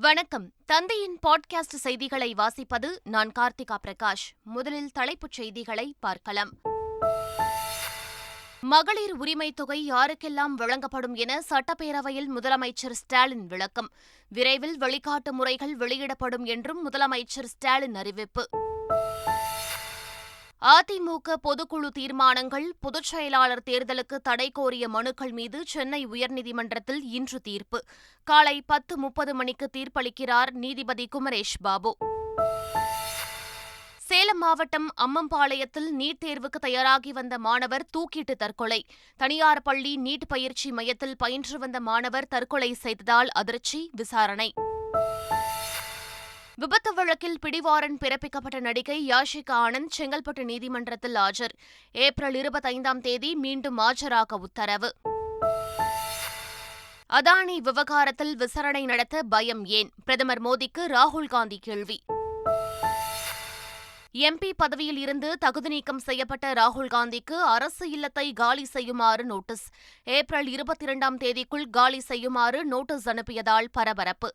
வணக்கம். தந்தையின் பாட்காஸ்ட் செய்திகளை வாசிப்பது நான் கார்த்திகா பிரகாஷ். முதலில் தலைப்புச் செய்திகளை பார்க்கலாம். மகளிர் உரிமைத் தொகை யாருக்கெல்லாம் வழங்கப்படும் என சட்டப்பேரவையில் முதலமைச்சர் ஸ்டாலின் விளக்கம். விரைவில் வழிகாட்டு முறைகள் வெளியிடப்படும் என்றும் முதலமைச்சர் ஸ்டாலின் அறிவிப்பு. அதிமுக பொதுக்குழு தீர்மானங்கள் பொதுச் செயலாளர் தேர்தலுக்கு தடை கோரிய மனுக்கள் மீது சென்னை உயர்நீதிமன்றத்தில் இன்று தீர்ப்பு. காலை பத்து முப்பது மணிக்கு தீர்ப்பளிக்கிறார் நீதிபதி குமரேஷ் பாபு. சேலம் மாவட்டம் அம்மம்பாளையத்தில் நீட் தேர்வுக்கு தயாராகி வந்த மாணவர் தூக்கிட்டு தற்கொலை. தனியார் பள்ளி நீட் பயிற்சி மையத்தில் பயின்று வந்த மாணவர் தற்கொலை செய்ததால் அதிர்ச்சி விசாரணை. விபத்து வழக்கில் பிடிவாரன் பிறப்பிக்கப்பட்ட நடிகை யாஷிகா ஆனந்த் செங்கல்பட்டு நீதிமன்றத்தில் ஆஜர். ஏப்ரல் இருபத்தைந்தாம் தேதி மீண்டும் ஆஜராக உத்தரவு. அதானி விவகாரத்தில் விசாரணை நடத்த பயம் ஏன்? பிரதமர் மோடிக்கு ராகுல் காந்தி கேள்வி. எம்பி பதவியில் இருந்து தகுதி நீக்கம் செய்யப்பட்ட ராகுல் காந்திக்கு அரசு இல்லத்தை காலி செய்யுமாறு நோட்டீஸ். ஏப்ரல் இருபத்தி இரண்டாம் தேதிக்குள் காலி செய்யுமாறு நோட்டீஸ் அனுப்பியதால் பரபரப்பு.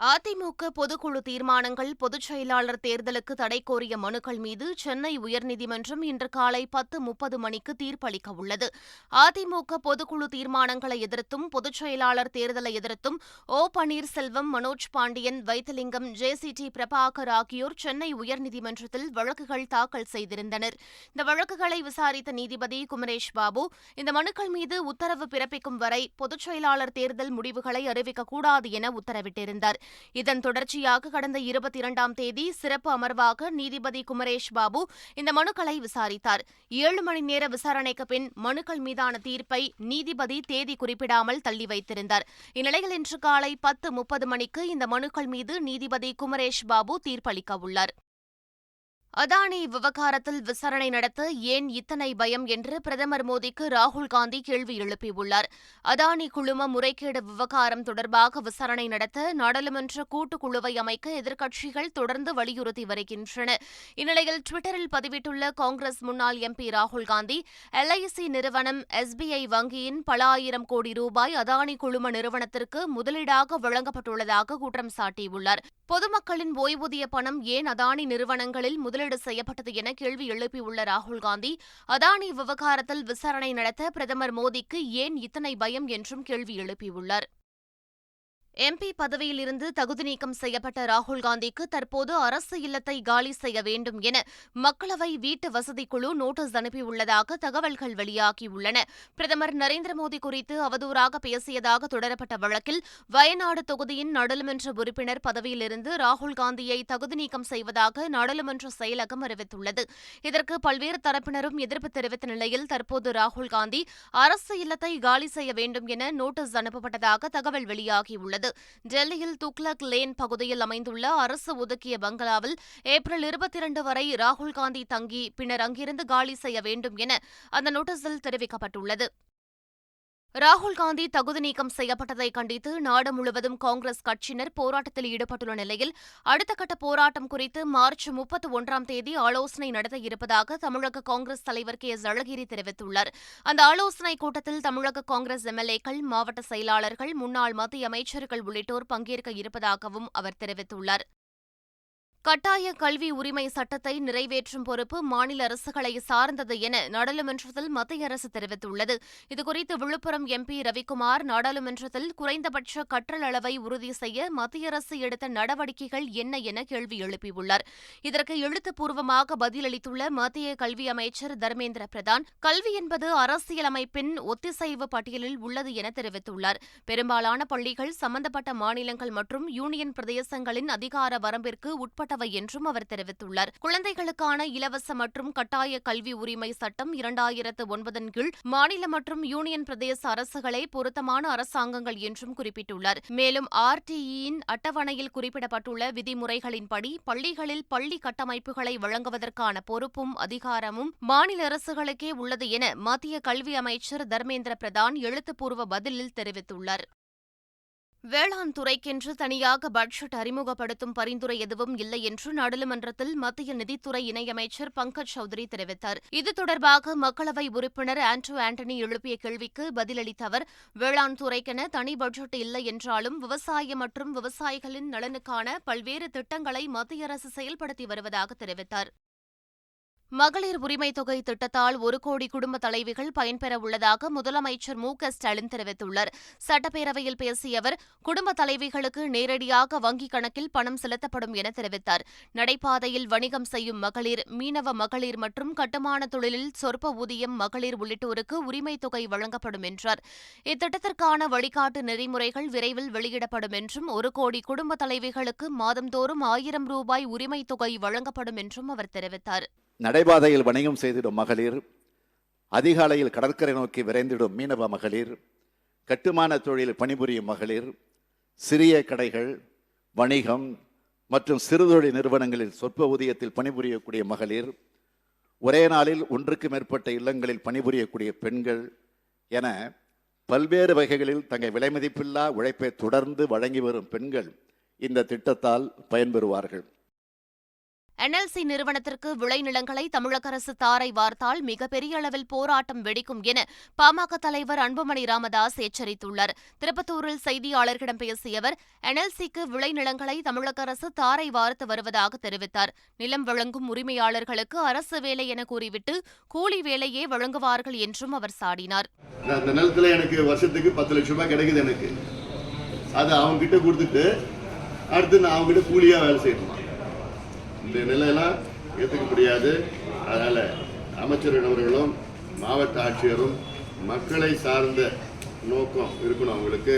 அதிமுக பொதுக்குழு தீர்மானங்கள் பொதுச் செயலாளர் தேர்தலுக்கு தடை கோரிய மனுக்கள் மீது சென்னை உயர்நீதிமன்றம் இன்று காலை பத்து முப்பது மணிக்கு தீர்ப்பளிக்க உள்ளது. அதிமுக பொதுக்குழு தீர்மானங்களை எதிர்த்தும் பொதுச் செயலாளர் தேர்தலை எதிர்த்தும் O Panneerselvam Manoj Pandian Vaithilingam J C D Prabhakar ஆகியோர் சென்னை உயர்நீதிமன்றத்தில் வழக்குகள் தாக்கல் செய்திருந்தனர். இந்த வழக்குகளை விசாரித்த நீதிபதி குமரேஷ் பாபு இந்த மனுக்கள் மீது உத்தரவு பிறப்பிக்கும் வரை பொதுச் செயலாளர் தேர்தல் முடிவுகளை அறிவிக்கக்கூடாது என உத்தரவிட்டிருந்தார். இதன் தொடர்ச்சியாக கடந்த இருபத்தி இரண்டாம் தேதி சிறப்பு அமர்வாக நீதிபதி குமரேஷ் பாபு இந்த மனுக்களை விசாரித்தார். ஏழு மணி நேர விசாரணைக்கு பின் மனுக்கள் மீதான தீர்ப்பை நீதிபதி தேதி குறிப்பிடாமல் தள்ளி வைத்திருந்தார். இந்நிலையில் இன்று காலை பத்து முப்பது மணிக்கு இந்த மனுக்கள் மீது நீதிபதி குமரேஷ் பாபு தீர்ப்பளிக்க உள்ளார். அதானி விவகாரத்தில் விசாரணை நடத்த ஏன் இத்தனை பயம் என்று பிரதமர் மோடிக்கு ராகுல் காந்தி கேள்வி எழுப்பியுள்ளார். அதானி குழும முறைகேடு விவகாரம் தொடர்பாக விசாரணை நடத்த நாடாளுமன்ற கூட்டுக்குழுவை அமைக்க எதிர்க்கட்சிகள் தொடர்ந்து வலியுறுத்தி வருகின்றன. இந்நிலையில் டுவிட்டரில் பதிவிட்டுள்ள காங்கிரஸ் முன்னாள் எம்பி ராகுல் காந்தி எல்ஐசி நிறுவனம் எஸ்பிஐ வங்கியின் பல ஆயிரம் கோடி ரூபாய் அதானி குழும நிறுவனத்திற்கு முதலீடாக வழங்கப்பட்டுள்ளதாக குற்றம் சாட்டியுள்ளார். பொதுமக்களின் ஓய்வூதிய பணம் ஏன் அதானி நிறுவனங்களில் முதலீடு செய்யப்பட்டது என கேள்வி எழுப்பியுள்ள ராகுல் காந்தி அதானி விவகாரத்தில் விசாரணை நடத்த பிரதமர் மோடிக்கு ஏன் இத்தனை பயம் என்றும் கேள்வி எழுப்பியுள்ளார். எம்பி பதவியிலிருந்து தகுதி நீக்கம் செய்யப்பட்ட ராகுல் காந்திக்கு தற்போது அரசு இல்லத்தை காலி செய்ய வேண்டும் என மக்களவை வீட்டு வசதி குழு நோட்டீஸ் அனுப்பியுள்ளதாக தகவல்கள் வெளியாகியுள்ளன. பிரதமர் நரேந்திர மோடி குறித்து அவதூறாக பேசியதாக தொடரப்பட்ட வழக்கில் வயநாடு தொகுதியின் நாடாளுமன்ற உறுப்பினர் பதவியிலிருந்து ராகுல் காந்தியை தகுதி நீக்கம் செய்வதாக நாடாளுமன்ற செயலகம் அறிவித்துள்ளது. இதற்கு பல்வேறு தரப்பினரும் எதிர்ப்பு தெரிவித்த நிலையில் தற்போது ராகுல் காந்தி அரசு இல்லத்தை காலி செய்ய வேண்டும் என நோட்டீஸ் அனுப்பப்பட்டதாக தகவல் வெளியாகியுள்ளது. உள்ளது. டெல்லியில் துக்லக் லேன் பகுதியில் அமைந்துள்ள அரசு ஒதுக்கிய பங்களாவில் ஏப்ரல் இருபத்தி இரண்டு வரை ராகுல் காந்தி தங்கி பின்னர் அங்கிருந்து காலி செய்ய வேண்டும் என அந்த நோட்டீஸில் தெரிவிக்கப்பட்டுள்ளது. ராகுல் காந்தி தகுதி நீக்கம் செய்யப்பட்டதை கண்டித்து நாடு முழுவதும் காங்கிரஸ் கட்சியினர் போராட்டத்தில் ஈடுபட்டுள்ள நிலையில் அடுத்த கட்ட போராட்டம் குறித்து மார்ச் முப்பத்தி ஒன்றாம் தேதி ஆலோசனை நடத்த இருப்பதாக தமிழக காங்கிரஸ் தலைவர் கே எஸ் அழகிரி தெரிவித்துள்ளார். அந்த ஆலோசனைக் கூட்டத்தில் தமிழக காங்கிரஸ் எம்எல்ஏக்கள் மாவட்ட செயலாளர்கள் முன்னாள் மத்திய அமைச்சர்கள் உள்ளிட்டோர் பங்கேற்க இருப்பதாகவும் அவர் தெரிவித்துள்ளார். கட்டாய கல்வி உரிமை சட்டத்தை நிறைவேற்றும் பொறுப்பு மாநில அரசுகளை சார்ந்தது என நாடாளுமன்றத்தில் மத்திய அரசு தெரிவித்துள்ளது. இதுகுறித்து விழுப்புரம் எம்பி ரவிக்குமார் நாடாளுமன்றத்தில் குறைந்தபட்ச கற்றல் அளவை உறுதி செய்ய மத்திய அரசு எடுத்த நடவடிக்கைகள் என்ன என கேள்வி எழுப்பியுள்ளார். இதற்கு எழுத்துப்பூர்வமாக பதிலளித்துள்ள மத்திய கல்வி அமைச்சர் தர்மேந்திர பிரதான் கல்வி என்பது அரசியலமைப்பின் ஒத்திசைவு பட்டியலில் உள்ளது என தெரிவித்துள்ளார். பெரும்பாலான பள்ளிகள் சம்பந்தப்பட்ட மாநிலங்கள் மற்றும் யூனியன் பிரதேசங்களின் அதிகார வரம்பிற்கு உட்பட்ட உட்பட்டவை என்றும் அவர் தெரிவித்துள்ளார். குழந்தைகளுக்கான இலவச மற்றும் கட்டாய கல்வி உரிமை சட்டம் இரண்டாயிரத்து ஒன்பதன் கீழ் மாநில மற்றும் யூனியன் பிரதேச அரசுகளே பொருத்தமான அரசாங்கங்கள் என்றும் குறிப்பிட்டுள்ளார். மேலும் ஆர்டிஇயின் அட்டவணையில் குறிப்பிடப்பட்டுள்ள விதிமுறைகளின்படி பள்ளிகளில் பள்ளி கட்டமைப்புகளை வழங்குவதற்கான பொறுப்பும் அதிகாரமும் மாநில அரசுகளுக்கே உள்ளது என மத்திய கல்வி அமைச்சர் தர்மேந்திர பிரதான் எழுத்துப்பூர்வ பதிலில் தெரிவித்துள்ளார். வேளாண் துறைக்கென்று தனியாக பட்ஜெட் அறிமுகப்படுத்தும் பரிந்துரை எதுவும் இல்லை என்று நாடாளுமன்றத்தில் மத்திய நிதித்துறை இணையமைச்சர் பங்கஜ் சௌத்ரி தெரிவித்தார். இது தொடர்பாக மக்களவை உறுப்பினர் ஆண்ட்ரூ ஆண்டனி எழுப்பிய கேள்விக்கு பதிலளித்த அவர் வேளாண் துறைக்கென தனி பட்ஜெட் இல்லை என்றாலும் விவசாயம் மற்றும் விவசாயிகளின் நலனுக்கான பல்வேறு திட்டங்களை மத்திய அரசு செயல்படுத்தி வருவதாக தெரிவித்தார். மகளிர் உரிமை தொகை திட்டத்தால் ஒரு கோடி குடும்ப தலைவிகள் பயன்பெற உள்ளதாக முதலமைச்சர் மு க ஸ்டாலின் தெரிவித்துள்ளார். சட்டப்பேரவையில் பேசிய அவர் குடும்ப தலைவிகளுக்கு நேரடியாக வங்கிக் கணக்கில் பணம் செலுத்தப்படும் என தெரிவித்தார். நடைபாதையில் வணிகம் செய்யும் மகளிர் மீனவ மகளிர் மற்றும் கட்டுமான தொழிலில் சொற்ப ஊதியம் மகளிர் உள்ளிட்டோருக்கு உரிமை தொகை வழங்கப்படும் என்றார். இத்திட்டத்திற்கான வழிகாட்டு நெறிமுறைகள் விரைவில் வெளியிடப்படும் என்றும் ஒரு கோடி குடும்ப தலைவிகளுக்கு மாதந்தோறும் ஆயிரம் ரூபாய் உரிமை தொகை வழங்கப்படும் என்றும் அவர் தெரிவித்தார். நடைபாதையில் வணிகம் செய்திடும் மகளிர் அதிகாலையில் கடற்கரை நோக்கி விரைந்திடும் மீனவ மகளிர் கட்டுமான தொழில் பணிபுரியும் மகளிர் சிறிய கடைகள் வணிகம் மற்றும் சிறுதொழில் நிறுவனங்களில் சொற்ப ஊதியத்தில் பணிபுரியக்கூடிய மகளிர் ஒரே நாளில் ஒன்றுக்கு மேற்பட்ட இல்லங்களில் பணிபுரியக்கூடிய பெண்கள் என பல்வேறு வகைகளில் தங்கள் விலைமதிப்பில்லா உழைப்பை தொடர்ந்து வழங்கி வரும் பெண்கள் இந்த திட்டத்தால் பயன்பெறுவார்கள். என்எல்சி நிறுவனத்திற்கு விளைநிலங்களை தமிழக அரசு தாரை வார்த்தால் மிகப்பெரிய அளவில் போராட்டம் வெடிக்கும் என பாமக தலைவர் அன்புமணி ராமதாஸ் எச்சரித்துள்ளார். திருப்பத்தூரில் செய்தியாளர்களிடம் பேசிய அவர் என்எல்சிக்கு விளைநிலங்களை தமிழக அரசு தாரை வார்த்து வருவதாக தெரிவித்தார். நிலம் வழங்கும் உரிமையாளர்களுக்கு அரசு வேலை என கூறிவிட்டு கூலி வேலையே வழங்குவார்கள் என்றும் அவர் சாடினார். அந்த எனக்கு வருஷத்துக்கு பத்து லட்சம் ரூபாய் கிடைக்குது எனக்கு. அதை அவங்க கிட்ட கொடுத்துட்டு அடுத்து நான் அவங்க கிட்ட கூலியா வேலை செய்யணுமா? இந்த நிலையெல்லாம் ஏற்றுக்க முடியாது. அதனால் அமைச்சரின் அவர்களும் மாவட்ட ஆட்சியரும் மக்களை சார்ந்த நோக்கம் இருக்கணும் அவங்களுக்கு.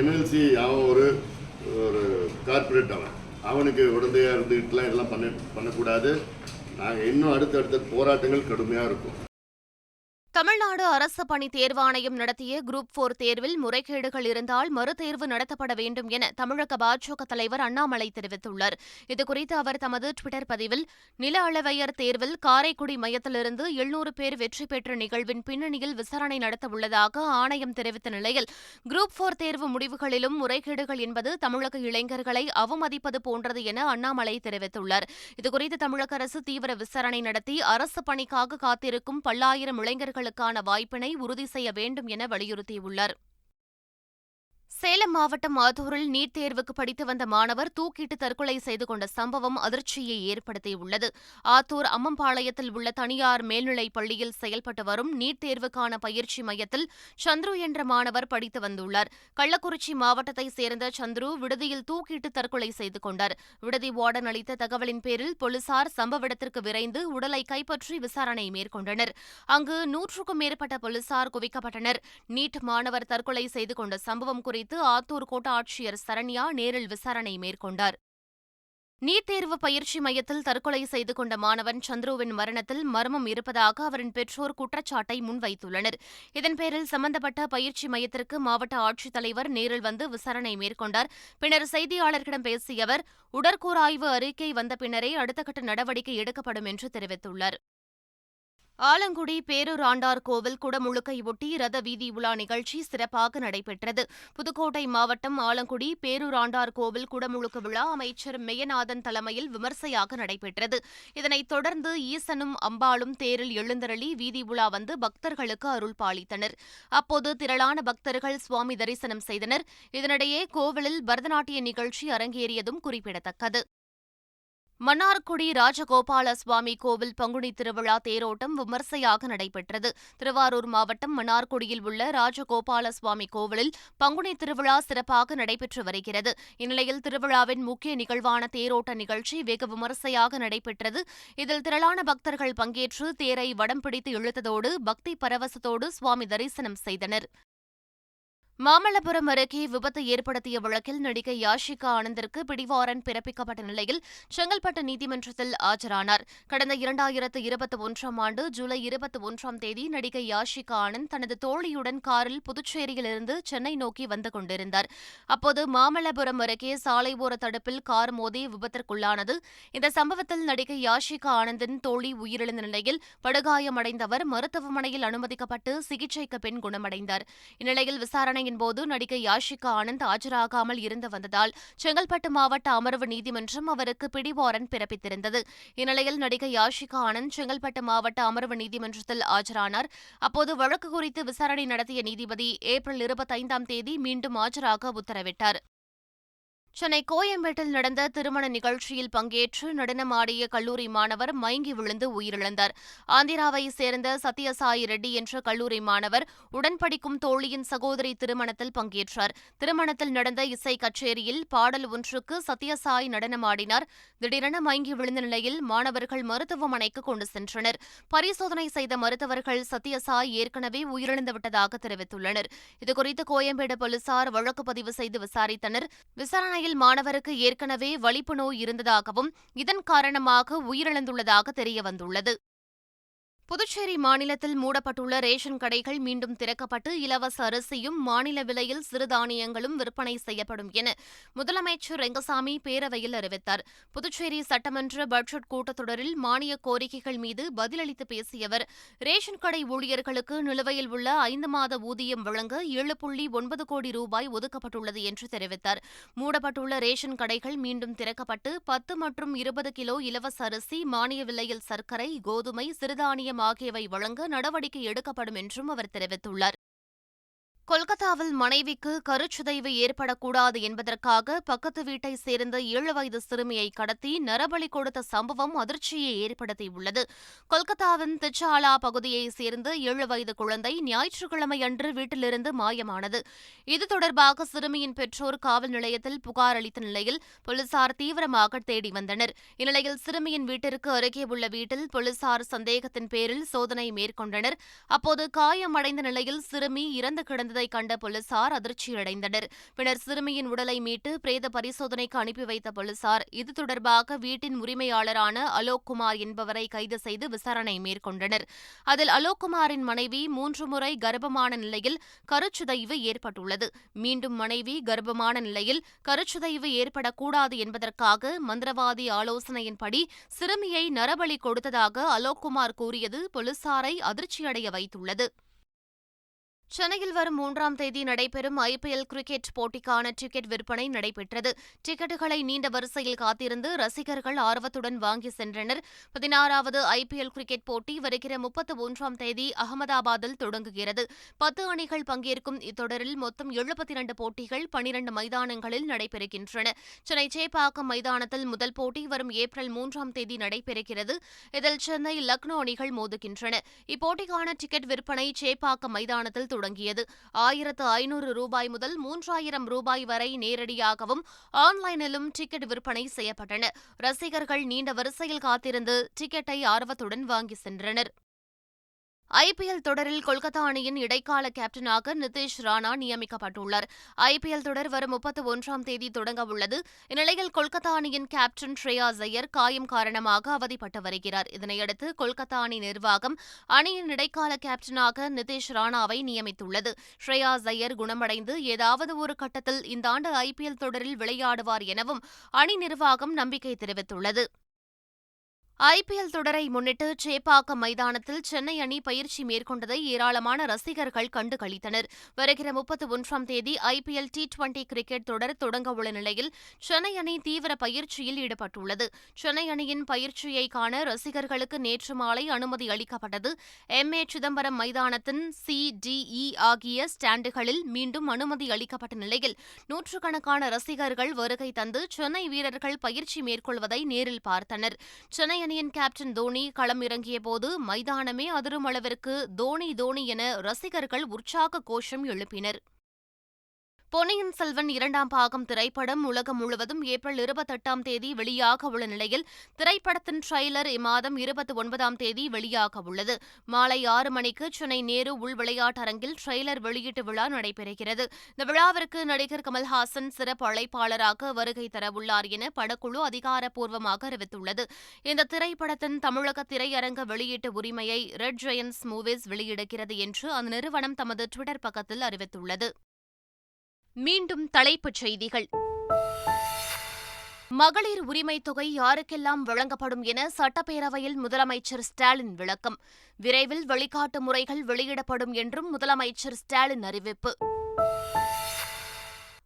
என்எல்சி அவன் ஒரு ஒரு கார்ப்பரேட் அவன். அவனுக்கு உடந்தையாக இருந்துக்கிட்டுலாம் இதெல்லாம் பண்ண பண்ணக்கூடாது. நாங்கள் இன்னும் அடுத்தடுத்த போராட்டங்கள் கடுமையாக இருக்கும். தமிழ்நாடு அரசு பணி தேர்வாணையம் நடத்திய குரூப் போர் தேர்வில் முறைகேடுகள் இருந்தால் மறுதேர்வு நடத்தப்பட வேண்டும் என தமிழக பாஜக தலைவர் அண்ணாமலை தெரிவித்துள்ளார். இதுகுறித்து அவர் தமது டுவிட்டர் பதிவில் நில அளவையர் தேர்வில் காரைக்குடி மையத்திலிருந்து எழுநூறு பேர் வெற்றி பெற்ற நிகழ்வின் பின்னணியில் விசாரணை நடத்த உள்ளதாக ஆணையம் தெரிவித்த நிலையில் குரூப் போர் தேர்வு முடிவுகளிலும் முறைகேடுகள் என்பது தமிழக இளைஞர்களை அவமதிப்பது போன்றது என அண்ணாமலை தெரிவித்துள்ளார். இதுகுறித்து தமிழக அரசு தீவிர விசாரணை நடத்தி அரசு பணிக்காக காத்திருக்கும் பல்லாயிரம் இளைஞர்கள் இளைஞர்களுக்கான வாய்ப்பினை உறுதி செய்ய வேண்டும் என வலியுறுத்தியுள்ளார். சேலம் மாவட்டம் ஆத்தூரில் நீட் தேர்வுக்கு படித்து வந்த மாணவர் தூக்கிட்டு தற்கொலை செய்து கொண்ட சம்பவம் அதிர்ச்சியை ஏற்படுத்தியுள்ளது. ஆத்தூர் அம்மம்பாளையத்தில் உள்ள தனியார் மேல்நிலைப் பள்ளியில் செயல்பட்டு வரும் நீட் தேர்வுக்கான பயிற்சி மையத்தில் சந்துரு என்ற மாணவர் படித்து வந்துள்ளார். கள்ளக்குறிச்சி மாவட்டத்தைச் சேர்ந்த சந்துரு விடுதியில் தூக்கிட்டு தற்கொலை செய்து கொண்டார். விடுதி வார்டன் அளித்த தகவலின் பேரில் போலீசார் சம்பவ இடத்திற்கு விரைந்து உடலை கைப்பற்றி விசாரணை மேற்கொண்டனர். அங்கு நூற்றுக்கும் மேற்பட்ட போலீசார் குவிக்கப்பட்டனர். நீட் மாணவர் தற்கொலை செய்து கொண்ட சம்பவம் குறித்து ஆத்தூர் கோட்டாட்சியர் சரண்யா நேரில் விசாரணை மேற்கொண்டார். நீட் தேர்வு பயிற்சி மையத்தில் தற்கொலை செய்து கொண்ட மாணவன் சந்துருவின் மரணத்தில் மர்மம் இருப்பதாக அவரின் பெற்றோர் குற்றச்சாட்டை முன்வைத்துள்ளனர். இதன் பேரில் சம்பந்தப்பட்ட பயிற்சி மையத்திற்கு மாவட்ட ஆட்சித்தலைவர் நேரில் வந்து விசாரணை மேற்கொண்டார். பின்னர் செய்தியாளர்களிடம் பேசிய அவர் உடற்கூறாய்வு அறிக்கை வந்த பின்னரே அடுத்த கட்ட நடவடிக்கை எடுக்கப்படும் என்று தெரிவித்துள்ளார். ஆலங்குடி பேரூராண்டார் கோவில் குடமுழுக்கையொட்டி ரத வீதி உலா நிகழ்ச்சி சிறப்பாக நடைபெற்றது. புதுக்கோட்டை மாவட்டம் ஆலங்குடி பேரூராண்டார் கோவில் குடமுழுக்கு விழா அமைச்சர் மெயநாதன் தலைமையில் விமர்சையாக நடைபெற்றது. இதனைத் தொடர்ந்து ஈசனும் அம்பாளும் தேரில் எழுந்தருளி வீதி உலா வந்து பக்தர்களுக்கு அருள் பாலித்தனர். அப்போது திரளான பக்தர்கள் சுவாமி தரிசனம் செய்தனர். இதனிடையே கோவிலில் பரதநாட்டிய நிகழ்ச்சி அரங்கேறியதும் குறிப்பிடத்தக்கது. மன்னார்குடி ராஜகோபால சுவாமி கோவில் பங்குனி திருவிழா தேரோட்டம் விமர்சையாக நடைபெற்றது. திருவாரூர் மாவட்டம் மன்னார்குடியில் உள்ள ராஜகோபால சுவாமி கோவிலில் பங்குனி திருவிழா சிறப்பாக நடைபெற்று வருகிறது. இந்நிலையில் திருவிழாவின் முக்கிய நிகழ்வான தேரோட்ட நிகழ்ச்சி வெகு விமர்சையாக நடைபெற்றது. இதில் திரளான பக்தர்கள் பங்கேற்று தேரை வடம் பிடித்து இழுத்ததோடு பக்தி பரவசத்தோடு சுவாமி தரிசனம் செய்தனர். மாமல்லபுரம் அருகே விபத்து ஏற்படுத்திய வழக்கில் நடிகை யாஷிகா ஆனந்திற்கு பிடிவாரண்ட் பிறப்பிக்கப்பட்ட நிலையில் செங்கல்பட்டு நீதிமன்றத்தில் ஆஜரானார். கடந்த இரண்டாயிரத்து இருபத்தி ஒன்றாம் ஆண்டு ஜூலை இருபத்தி ஒன்றாம் தேதி நடிகை யாஷிகா ஆனந்த் தனது தோழியுடன் காரில் புதுச்சேரியிலிருந்து சென்னை நோக்கி வந்து கொண்டிருந்தார். அப்போது மாமல்லபுரம் அருகே சாலை ஓர தடுப்பில் கார் மோதி விபத்திற்குள்ளானது. இந்த சம்பவத்தில் நடிகை யாஷிகா ஆனந்தின் தோழி உயிரிழந்த நிலையில் படுகாயமடைந்தவர் மருத்துவமனையில் அனுமதிக்கப்பட்டு சிகிச்சைக்கு பின் குணமடைந்தார். இந்நிலையில் விசாரணை விசாரணையின் போது நடிகை யாஷிகா ஆனந்த் ஆஜராகாமல் இருந்து வந்ததால் செங்கல்பட்டு மாவட்ட அமர்வு நீதிமன்றம் அவருக்கு பிடிவாரன் பிறப்பித்திருந்தது. இந்நிலையில் நடிகை யாஷிகா ஆனந்த் செங்கல்பட்டு மாவட்ட அமர்வு நீதிமன்றத்தில் ஆஜரானார். அப்போது வழக்கு குறித்து விசாரணை நடத்திய நீதிபதி ஏப்ரல் இருபத்தைந்தாம் தேதி மீண்டும் ஆஜராக உத்தரவிட்டார். சென்னை கோயம்பேட்டில் நடந்த திருமண நிகழ்ச்சியில் பங்கேற்று நடனமாடிய கல்லூரி மாணவர் மயங்கி விழுந்து உயிரிழந்தார். ஆந்திராவை சேர்ந்த சத்யசாயி ரெட்டி என்ற கல்லூரி மாணவர் உடன்படிக்கும் தோழியின் சகோதரி திருமணத்தில் பங்கேற்றார். திருமணத்தில் நடந்த இசை கச்சேரியில் பாடல் ஒன்றுக்கு சத்யசாய் நடனமாடினார். திடீரென மயங்கி விழுந்த நிலையில் மாணவர்கள் மருத்துவமனைக்கு கொண்டு சென்றனர். பரிசோதனை செய்த மருத்துவர்கள் சத்யசாய் ஏற்கனவே உயிரிழந்து விட்டதாக தெரிவித்துள்ளனர். இதுகுறித்து கோயம்பேடு போலீசார் வழக்கு பதிவு செய்து விசாரித்தனர். விசாரணையில் மாணவருக்கு ஏற்கனவே வலிப்பு நோய் இருந்ததாகவும் இதன் காரணமாக உயிரிழந்துள்ளதாக தெரியவந்துள்ளது. புதுச்சேரி மாநிலத்தில் மூடப்பட்டுள்ள ரேஷன் கடைகள் மீண்டும் திறக்கப்பட்டு இலவச அரிசியும் மாநில விலையில் சிறுதானியங்களும் விற்பனை செய்யப்படும் என முதலமைச்சர் ரெங்கசாமி பேரவையில் அறிவித்தார். புதுச்சேரி சட்டமன்ற பட்ஜெட் கூட்டத்தொடரில் மானிய கோரிக்கைகள் மீது பதிலளித்து பேசிய அவர் ரேஷன் கடை ஊழியர்களுக்கு நிலுவையில் உள்ள ஐந்து மாத ஊதியம் வழங்க ஏழு புள்ளி ஒன்பது கோடி ரூபாய் ஒதுக்கப்பட்டுள்ளது என்று தெரிவித்தார். மூடப்பட்டுள்ள ரேஷன் கடைகள் மீண்டும் திறக்கப்பட்டு பத்து மற்றும் இருபது கிலோ இலவச அரிசி மானிய விலையில் சர்க்கரை கோதுமை சிறுதானியம் ஆகியவை வழங்க நடவடிக்கை எடுக்கப்படும் என்றும் அவர் தெரிவித்துள்ளார். கொல்கத்தாவில் மனைவிக்கு கருச்சிதைவு ஏற்படக்கூடாது என்பதற்காக பக்கத்து வீட்டை சேர்ந்த ஏழு வயது சிறுமியை கடத்தி நரபலி கொடுத்த சம்பவம் அதிர்ச்சியை ஏற்படுத்தியுள்ளது. கொல்கத்தாவின் திச்சாலா பகுதியைச் சேர்ந்த ஏழு வயது குழந்தை ஞாயிற்றுக்கிழமை அன்று வீட்டிலிருந்து மாயமானது. இது தொடர்பாக சிறுமியின் பெற்றோர் காவல் நிலையத்தில் புகார் அளித்த நிலையில் போலீசார் தீவிரமாக தேடி வந்தனர். இந்நிலையில் சிறுமியின் வீட்டிற்கு அருகே உள்ள வீட்டில் போலீசார் சந்தேகத்தின் பேரில் சோதனை மேற்கொண்டனர். அப்போது காயமடைந்த நிலையில் சிறுமி இறந்து கிடந்தது இருந்ததை கண்ட போலீசார் அதிர்ச்சியடைந்தனர். பின்னர் சிறுமியின் உடலை மீட்டு பிரேத பரிசோதனைக்கு அனுப்பி வைத்த போலீசார் இது தொடர்பாக வீட்டின் உரிமையாளரான அலோக் குமார் என்பவரை கைது செய்து விசாரணை மேற்கொண்டனர். அதில் அலோக் குமாரின் மனைவி மூன்று முறை கர்ப்பமான நிலையில் கருச்சிதைவு ஏற்பட்டுள்ளது. மீண்டும் மனைவி கர்ப்பமான நிலையில் கருச்சிதைவு ஏற்படக்கூடாது என்பதற்காக மந்திரவாதி ஆலோசனையின்படி சிறுமியை நரபலி கொடுத்ததாக அலோக்குமார் கூறியது போலீசாரை அதிர்ச்சியடைய வைத்துள்ளது. சென்னையில் வரும் மூன்றாம் தேதி நடைபெறும் ஐபிஎல் கிரிக்கெட் போட்டிக்கான டிக்கெட் விற்பனை நடைபெற்றது. டிக்கெட்டுகளை நீண்ட வரிசையில் காத்திருந்து ரசிகர்கள் ஆர்வத்துடன் வாங்கி சென்றனர். பதினாறாவது ஐபிஎல் கிரிக்கெட் போட்டி வருகிற முப்பத்து ஒன்றாம் தேதி அகமதாபாத்தில் தொடங்குகிறது. பத்து அணிகள் பங்கேற்கும் இத்தொடரில் மொத்தம் எழுபத்தி இரண்டு போட்டிகள் பனிரண்டு மைதானங்களில் நடைபெறுகின்றன. சென்னை சேப்பாக்கம் மைதானத்தில் முதல் போட்டி வரும் ஏப்ரல் மூன்றாம் தேதி நடைபெறுகிறது. இதில் சென்னை லக்னோ அணிகள் மோதுகின்றன. இப்போட்டிக்கான டிக்கெட் விற்பனை சேப்பாக்கம் மைதானத்தில் தொடங்கியது. ஆயிரத்து ஐநூறு ரூபாய் முதல் மூன்றாயிரம் ரூபாய் வரை நேரடியாகவும் ஆன்லைனிலும் டிக்கெட் விற்பனை செய்யப்பட்டன. ரசிகர்கள் நீண்ட வரிசையில் காத்திருந்து டிக்கெட்டை ஆர்வத்துடன் வாங்கி சென்றனர். ஐபிஎல் தொடரில் கொல்கத்தா அணியின் இடைக்கால கேப்டனாக நிதிஷ் ராணா நியமிக்கப்பட்டுள்ளார். ஐபிஎல் தொடர் வரும் முப்பத்தி ஒன்றாம் தேதி தொடங்க உள்ளது. இந்நிலையில் கொல்கத்தா அணியின் கேப்டன் ஸ்ரேயா ஜெயர் காயம் காரணமாக அவதிப்பட்டு வருகிறார். இதனையடுத்து கொல்கத்தா அணி நிர்வாகம் அணியின் இடைக்கால கேப்டனாக நிதிஷ் ராணாவை நியமித்துள்ளது. ஸ்ரேயா ஜெயர் குணமடைந்து ஏதாவது ஒரு கட்டத்தில் இந்த ஆண்டு ஐபிஎல் தொடரில் விளையாடுவார் எனவும் அணி நிர்வாகம் நம்பிக்கை தெரிவித்துள்ளது. ஐபிஎல் தொடரை முன்னிட்டு சேப்பாக்கம் மைதானத்தில் சென்னை அணி பயிற்சி மேற்கொண்டதை ஏராளமான ரசிகர்கள் கண்டு களித்தனர். வருகிற முப்பத்தி ஒன்றாம் தேதி ஐபிஎல் டி டுவெண்டி கிரிக்கெட் தொடர் தொடங்கவுள்ள நிலையில் சென்னை அணி தீவிர பயிற்சியில் ஈடுபட்டுள்ளது. சென்னை அணியின் பயிற்சியை காண ரசிகர்களுக்கு நேற்று மாலை அனுமதி அளிக்கப்பட்டது. எம். ஏ. சிதம்பரம் மைதானத்தின் சி. டிஇ ஆகிய ஸ்டாண்டுகளில் மீண்டும் அனுமதி அளிக்கப்பட்ட நிலையில் நூற்றுக்கணக்கான ரசிகர்கள் வருகை தந்து சென்னை வீரர்கள் பயிற்சி மேற்கொள்வதை நேரில் பார்த்தனர். சென்னை அணியின் கேப்டன் தோனி களம் இறங்கிய போது மைதானமே அதிரும் அளவிற்கு தோனி தோனி என ரசிகர்கள் உற்சாக கோஷம் எழுப்பினர். பொன்னியின் செல்வன் இரண்டாம் பாகம் திரைப்படம் உலகம் முழுவதும் ஏப்ரல் இருபத்தெட்டாம் தேதி வெளியாக உள்ள நிலையில் திரைப்படத்தின் ட்ரெய்லர் இம்மாதம் இருபத்தி ஒன்பதாம் தேதி வெளியாக உள்ளது. மாலை ஆறு மணிக்கு சென்னை நேரு உள் விளையாட்டரங்கில் ட்ரெய்லர் வெளியீட்டு விழா நடைபெறுகிறது. இந்த விழாவிற்கு நடிகர் கமல்ஹாசன் சிறப்பு அழைப்பாளராக வருகை தரவுள்ளார் என படக்குழு அதிகாரப்பூர்வமாக அறிவித்துள்ளது. இந்த திரைப்படத்தின் தமிழக திரையரங்க வெளியீட்டு உரிமையை ரெட் ஜெயன்ஸ் மூவிஸ் வெளியிடுகிறது என்று அந்த நிறுவனம் தமது டுவிட்டர் பக்கத்தில் அறிவித்துள்ளது. மீண்டும் தலைப்புச் செய்திகள். மகளிர் உரிமைத் தொகை யாருக்கெல்லாம் வழங்கப்படும் என சட்டப்பேரவையில் முதலமைச்சர் ஸ்டாலின் விளக்கம். விரைவில் வழிகாட்டு முறைகள் வெளியிடப்படும் என்றும் முதலமைச்சர் ஸ்டாலின் அறிவிப்பு.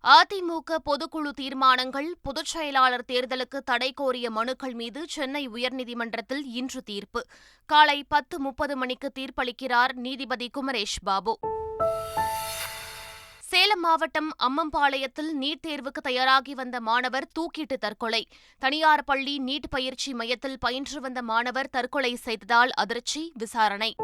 அதிமுக பொதுக்குழு தீர்மானங்கள் பொதுச் செயலாளர் தேர்தலுக்கு தடை கோரிய மனுக்கள் மீது சென்னை உயர்நீதிமன்றத்தில் இன்று தீர்ப்பு. காலை பத்து முப்பது மணிக்கு தீர்ப்பளிக்கிறார் நீதிபதி குமரேஷ் பாபு. சேலம் மாவட்டம் அம்மம்பாளையத்தில் நீட் தேர்வுக்கு தயாராகி வந்த மாணவர் தூக்கிட்டு தற்கொலை. தனியார் பள்ளி நீட் பயிற்சி மையத்தில் பயின்று வந்த மாணவர் தற்கொலை செய்ததால் அதிர்ச்சி விசாரணை.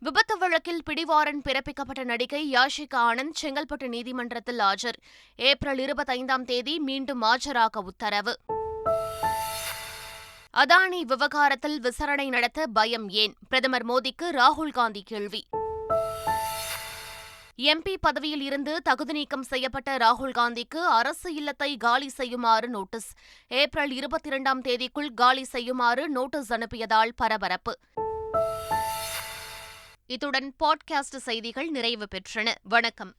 விபத்து வழக்கில் பிடிவாரன் பிறப்பிக்கப்பட்ட நடிகை யாஷிகா ஆனந்த் செங்கல்பட்டு நீதிமன்றத்தில் ஆஜர். ஏப்ரல் இருபத்தைந்தாம் தேதி மீண்டும் ஆஜராக உத்தரவு. அதானி விவகாரத்தில் விசாரணை நடத்த பயம் ஏன்? பிரதமர் மோடிக்கு ராகுல் காந்தி கேள்வி. எம்பி பதவியில் இருந்து தகுதி நீக்கம் செய்யப்பட்ட ராகுல் காந்திக்கு அரசு இல்லத்தை காலி செய்யுமாறு நோட்டீஸ். ஏப்ரல் இருபத்தி இரண்டாம் தேதிக்குள் காலி செய்யுமாறு நோட்டீஸ் அனுப்பியதால் பரபரப்பு. இத்துடன் பாட்காஸ்ட் செய்திகள் நிறைவு பெற்றன. வணக்கம்.